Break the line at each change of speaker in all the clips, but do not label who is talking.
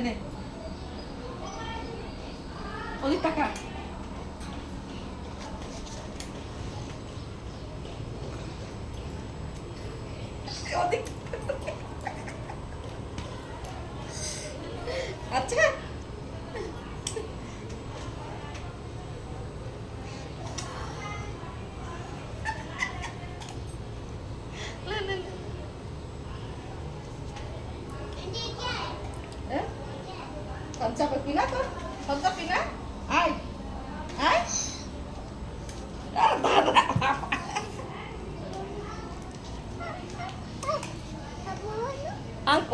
নে টাকা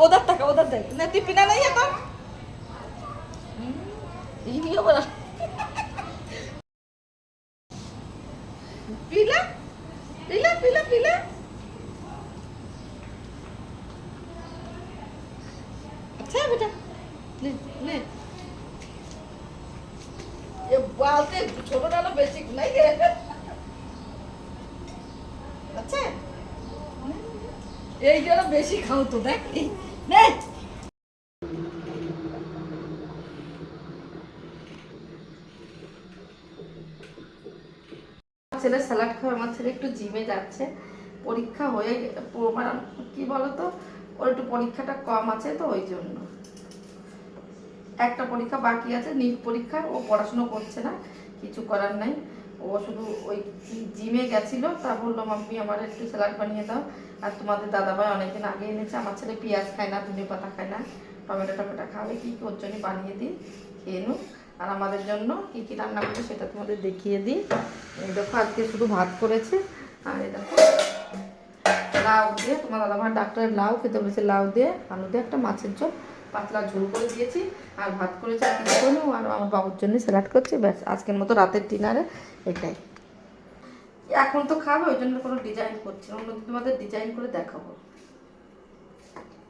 ওদের টাকা, ওদের দেয় না টিপিনা নেই এখন ইনিও বলা পিলা পিলা পিলা পিলা। আচ্ছা বেটা, নে নে। এ, বালতে ছোট ডালো বেশি, নাই রে। আচ্ছা। এই জন্য বেশি খাও তো, দেখ ছেলে স্যালাড খাওয়া আমার ছেলে একটু জিমে যাচ্ছে। পরীক্ষা হয়ে মানে কি বলতো? ওর একটু পরীক্ষাটা কম আছে তো, ওই জন্য। একটা পরীক্ষা বাকি আছে, নিট পরীক্ষা, ও পড়াশুনো করছে না, কিছু করার নাই। ও শুধু ওই জিমে গেছিল, তা বলল, মাম্মি, আমার একটু স্যালাড বানিয়ে দাও। আর তোমাদের দাদাভাই অনেকদিন আগে এনেছে, আমার ছেলে পেঁয়াজ খায় না, ধনে পাতা খায় না, টমেটো টমেটো খাবে কি, ওর জন্য বানিয়ে দিই, খেয়ে নুক। আর আমাদের জন্য কী কী রান্না করবে সেটা তোমাদের দেখিয়ে দিই। এই দেখো, আজকে শুধু ভাত করেছে, আর এই দেখো, লাউ দিয়ে, তোমার দাদাভাই ডাক্তারের লাউ খেতে বলেছে, লাউ দিয়ে, আলু দিয়ে একটা মাছের ঝোল। পাতলা ঝোল করে দিয়েছি, আর ভাত করেছি আর কিছু করিনি আর আমার বাবুর জন্য স্যালাড করছি, ব্যাস, আজকের মতো রাতের ডিনারে এটাই। এখন তো খাবে, ওই জন্য কোনো ডিজাইন করছি না অন্যদিন তোমাদের ডিজাইন করে দেখাবো।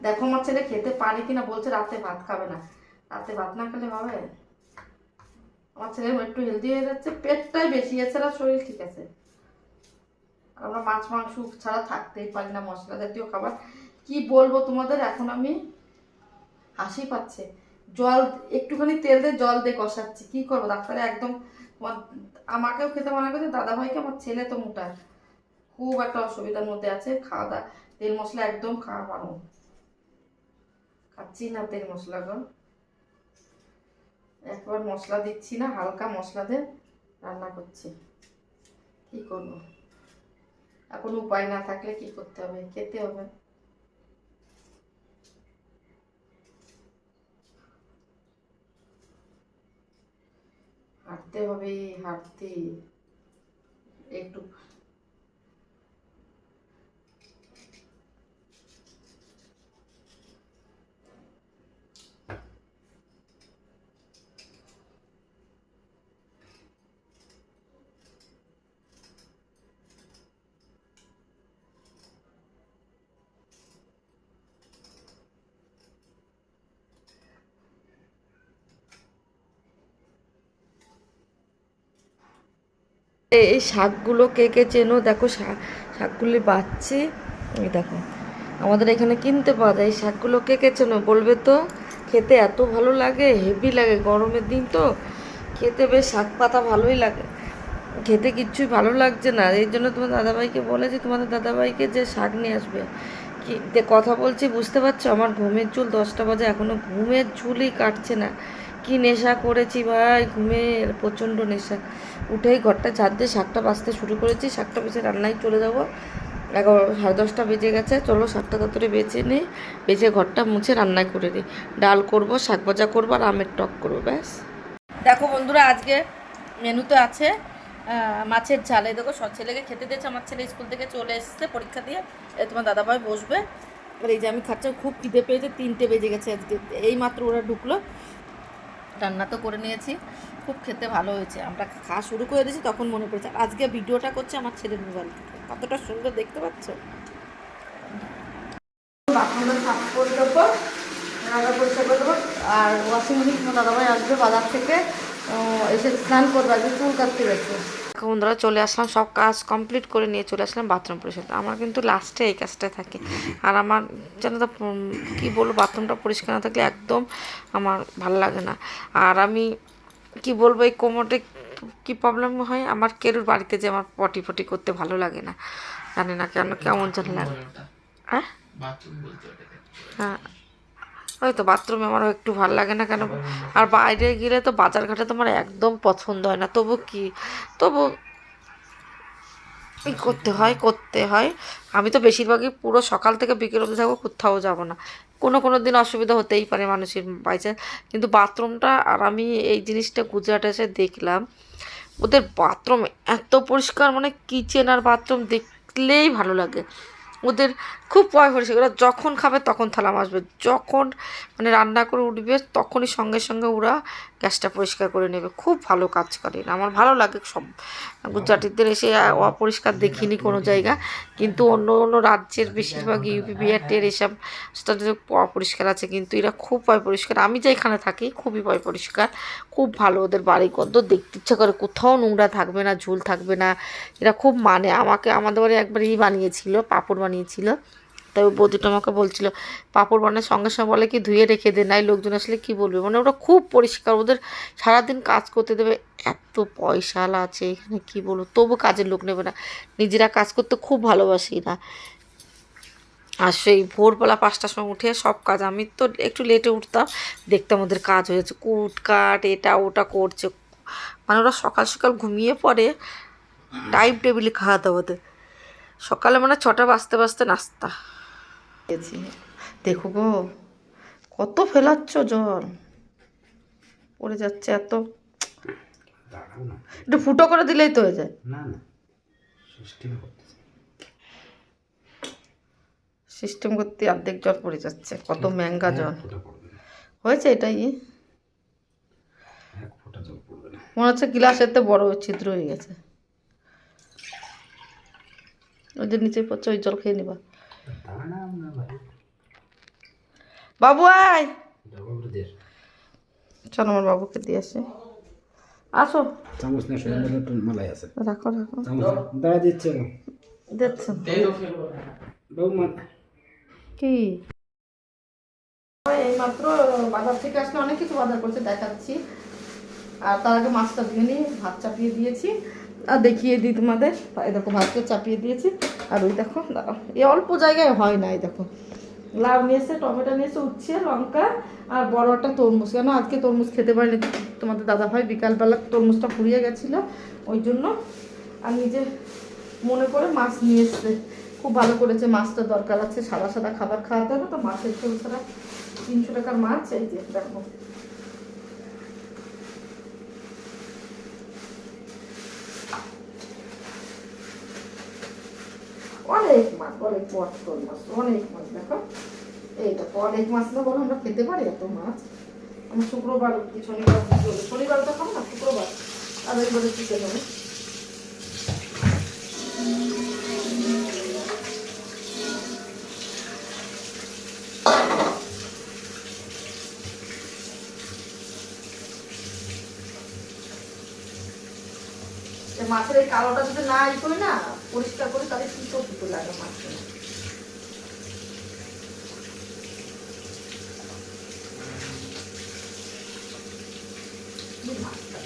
দেখো আমার ছেলে খেতে পারে কিনা, বলছে রাতে ভাত খাবে না। রাতে ভাত না খেলে হবে? আমার ছেলে একটু হেলদি হয়ে যাচ্ছে, পেটটাই বেশি আর শরীর ঠিক আছে। আমরা মাছ, মাংস ছাড়া থাকতেই পারি না, মশলা জাতীয় খাবার। কি বলব তোমাদের, এখন আমি হাসি পাচ্ছে। জল, একটুখানি তেল দিয়ে জল দিয়ে কষাচ্ছি। কি করব? ডাক্তারে একদম আমাকেও খেতে মানা করছে দাদা ভাইকে আমার ছেলে তো মোটা। খুব একটা অসুবিধার মধ্যে আছে, খাওয়া দাওয়া, তেল মশলা একদম খাওয়া পারো খাচ্ছি না তেল মশলা একবার মশলা দিচ্ছি না, হালকা মশলা দিয়ে রান্না করছি। কি করব? এখন উপায় না থাকলে কি করতে হবে? খেতে হবে। হাঁটতে হবে হাঁটতে একটু এই শাকগুলো কে কে চেনো? দেখো শাক শাকগুলি বাচ্ছি এই দেখো, আমাদের এখানে কিনতে পাওয়া যায়। এই শাকগুলো কে কে চেনো বলবে তো? খেতে এত ভালো লাগে, হেভি লাগে, গরমের দিন তো। খেতে বেশ শাক পাতা ভালোই লাগে। খেতে কিচ্ছুই ভালো লাগছে না। এই জন্য তোমার দাদাভাইকে বলেছি তোমাদের দাদাভাইকে যে শাক নিয়ে আসবে। কি কথা বলছি, বুঝতে পারছ? আমার ঘুমের চুল দশটা বাজে এখনও ঘুমের চুলই কাটছে না। কি নেশা করেছি ভাই, ঘুমের প্রচণ্ড নেশা। উঠেই ঘরটা ঝাড় দিয়ে শাকটা বাঁচতে শুরু করেছি। শাকটা বেছে রান্নায় চলে যাব। এগারো, সাড়ে দশটা বেজে গেছে। চলো শাকটা তাড়াতাড়ি বেছে নিই। বেছে ঘরটা মুছে রান্নায় করে দিই ডাল করব, শাক ভাজা করব আর আমের টক করব, ব্যাস। দেখো বন্ধুরা, আজকে মেনুতে আছে মাছের ঝাল। এই দেখো সব ছেলেকে খেতে দিয়েছে। আমার ছেলে স্কুল থেকে চলে এসেছে পরীক্ষা দিয়ে। তোমার দাদাভাই বসবে। এই যে আমি খাচ্ছি খুব খিদে পেয়েছে। তিনটে বেজে গেছে আজকে। এই মাত্র ওরা ঢুকলো। রান্না তো করে নিয়েছি। খুব খেতে ভালো হয়েছে। আমরা খাওয়া শুরু করে দিয়েছি, তখন মনে পড়েছে, আর আজকে ভিডিওটা করছে আমার ছেলের মোবাইল থেকে। কতটা সুন্দর দেখতে পাচ্ছ? পরিষ্কার আর ওয়াশিং মেশিন দাদাভাই আসবে বাজার থেকে এসে স্নান করবে, আজকে চুল কাটতে গেছে। বন্ধুরা চলে আসলাম সব কাজ কমপ্লিট করে নিয়ে চলে আসলাম বাথরুম পরিষ্কার। আমার কিন্তু লাস্টে এই কাজটা থাকে। আর আমার যেন তো কি বলব বাথরুমটা পরিষ্কার না থাকলে একদম আমার ভালো লাগে না। আর আমি কি বলব এই কোমরে কি প্রবলেম হয়? আমার কেরুর বাড়িতে যে আমার পটি ফটি করতে ভালো লাগে না। জানি না কেন কেমন যেন লাগে। হ্যাঁ? হ্যাঁ। ওই তো বাথরুমে আমারও একটু ভালো লাগে না কেন? আর বাইরে গেলে তো বাজার ঘাটে তো আমার একদম পছন্দ হয় না। তবু কি? তবু এই করতে হয় করতে হয়। আমি তো বেশিরভাগই পুরো সকাল থেকে বিকেল অবধি থাকব, কোথাও যাব না। কোনো কোনো দিন অসুবিধা হতেই পারে মানুষের বাইচান্স কিন্তু বাথরুমটা আর আমি এই জিনিসটা গুজরাটে এসে দেখলাম, ওদের বাথরুম এত পরিষ্কার মানে কিচেন আর বাথরুম দেখলেই ভালো লাগে। ওদের খুব পয় পরিষ্কার ওরা যখন খাবে তখন থালা মাজবে যখন মানে রান্না করে উঠবে তখনই সঙ্গে সঙ্গে ওরা গ্যাসটা পরিষ্কার করে নেবে। খুব ভালো কাজ করে আমার ভালো লাগে সব। গুজরাটিদের এসে অপরিষ্কার দেখিনি কোনো জায়গা। কিন্তু অন্য অন্য রাজ্যের বেশিরভাগ ইউপি বিহারের এসব অপরিষ্কার আছে। কিন্তু এরা খুব পয় পরিষ্কার। আমি যেখানে থাকি খুবই পয় পরিষ্কার। খুব ভালো ওদের বাড়ি কত দেখতে ইচ্ছা করে কোথাও নোংরা থাকবে না, ঝুল থাকবে না। এরা খুব মানে। আমাকে, আমাদের বাড়ি একবার ই বানিয়েছিল, পাঁপড় বানিয়েছিল। ওই বৌদিটা আমাকে বলছিল, পাঁপড় বানানোর সঙ্গে সঙ্গে বলে কি ধুয়ে রেখে দে, নাই লোকজন আসলে কি বলবে? মানে ওরা খুব পরিষ্কার, ওদের সারাদিন কাজ করতে দেবে, এত পয়সালা আছে এখানে কি বলব? তবু কাজের লোক নেবে না, নিজেরা কাজ করতে খুব ভালোবাসি না। আর সেই ভোরবেলা পাঁচটার সময় উঠে সব কাজ, আমি তো একটু লেটে উঠতাম, দেখতাম ওদের কাজ হয়েছে কুট কাট, এটা ওটা করছে। মানে ওরা সকাল সকাল ঘুমিয়ে পড়ে টাইম টেবিলে খাওয়া দাওয়া ওদের। সকালে মানে ছটা বাজতে বাজতে নাস্তা। খেয়েছি। দেখো গো কত ফেলাচ্ছ জল পড়ে যাচ্ছে এত। একটু ফুটো করে দিলেই তো হয়ে যায়।
না না। সিস্টেম
করতে অর্ধেক জল পড়ে যাচ্ছে। কত ম্যাঙ্গা জল হয়েছে এটাই? মনে হচ্ছে গ্লাসের তো বড় ছিদ্র হয়ে গেছে। ওই যে নিচে পড়ছে ওই জল খেয়ে নিবা। বাবু আয়। চলো আমার বাবুকে দিয়ে আসে। আসো।
চামচ না শরীরের মধ্যে একটু মালাই আছে।
রাখো রাখো।
দাঁড়া দিচ্ছে না
দেখছেন
বাবু মা।
কি? এইমাত্র বাজার থেকে আসলে অনেক কিছু বাজার করছে দেখাচ্ছি। আর তার আগে মাছটা ধুয়ে নিয়ে ভাত চাপিয়ে দিয়েছি। আর দেখিয়ে দিই তোমাদের। এই দেখো চাপিয়ে দিয়েছি। আর ওই দেখো এই অল্প জায়গায় হয় না, এই দেখো। লাউ নিয়েছে, টমেটো নিয়েছে, উচ্ছে, লঙ্কা আর বড় একটা তরমুজ। কেন? আজকে তরমুজ খেতে পারিনি। তোমাদের দাদা ভাই বিকালবেলা তরমুজটা ফুরিয়ে গেছিল, ওই জন্য আর নিজে মনে করে মাছ নিয়ে এসছে। খুব ভালো করেছে মাছটা দরকার আছে। সাদা সাদা খাবার খাওয়াতে হবে তো, মাছের ঝোল ছাড়া তিনশো টাকার মাছ, এই যে দেখো। অনেক মাছ, অনেক পটকল মাছ, অনেক মাছ, দেখো। এইটা অনেক মাছ না, বলো, আমরা খেতে পারি এত মাছ। আমি শুক্রবার কি শনিবার শনিবার তো খাব না, শুক্রবার। আর ওইবারে চিকেন হবে। মাছের এই কালোটা যদি না ই করি না পরিষ্কার করি তাহলে পিতো পিতো লাগে মাছের মাছটা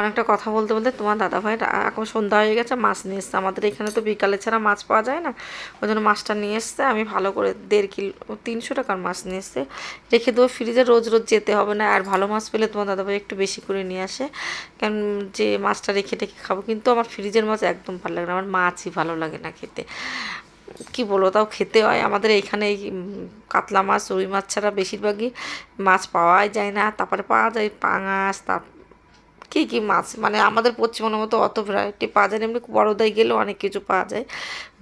অনেকটা কথা বলতে বলতে তোমার দাদা ভাই এখন সন্ধ্যা হয়ে গেছে, মাছ নিয়ে এসছে। আমাদের এখানে তো বিকালে ছাড়া মাছ পাওয়া যায় না। ওই জন্য মাছটা নিয়ে এসছে। আমি ভালো করে দেড় কিলো, তিনশো টাকার মাছ নিয়ে এসছে। রেখে দেবো ফ্রিজে রোজ রোজ যেতে হবে না। আর ভালো মাছ পেলে তোমার দাদা ভাই একটু বেশি করে নিয়ে আসে। কারণ যে মাছটা রেখে রেখে খাব, কিন্তু আমার ফ্রিজের মাছ একদম ভালো লাগে না। আমার মাছই ভালো লাগে না খেতে। কি বলব, তাও খেতে হয়। আমাদের এইখানে এই কাতলা মাছ, রুই মাছ ছাড়া বেশিরভাগই মাছ পাওয়াই যায় না। তারপরে পাওয়া যায় পাঙাশ, তার কী কী মাছ? মানে আমাদের পশ্চিমবঙ্গের মতো অত ভ্যারাইটি পাওয়া যায় না। এমনি বড়োদায় গেলেও অনেক কিছু পাওয়া যায়।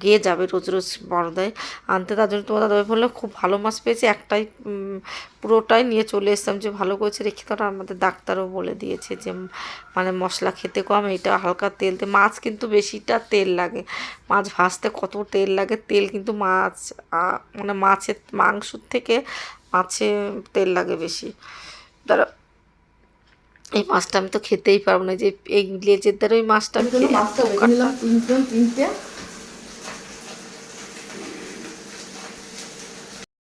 গিয়ে যাবে রোজ রোজ বড়োদায় আনতে। তার জন্য তোমার দাদাভাই বলল, খুব ভালো মাছ পেয়েছি। একটাই পুরোটাই নিয়ে চলে এসলাম যে ভালো করেছে রেখে তারা আমাদের ডাক্তারও বলে দিয়েছে যে মানে মশলা খেতে কম এটা হালকা তেল মাছ কিন্তু বেশিটা তেল লাগে। মাছ ভাজতে কত তেল লাগে? তেল কিন্তু মাছ মানে মাছের মাংসর থেকে মাছে তেল লাগে বেশি। ধরো এই মাছটা আমি তো খেতেই পারব না যে এই লেজের দ্বারা ওই মাছটা আমি খেয়ে
তিনটে।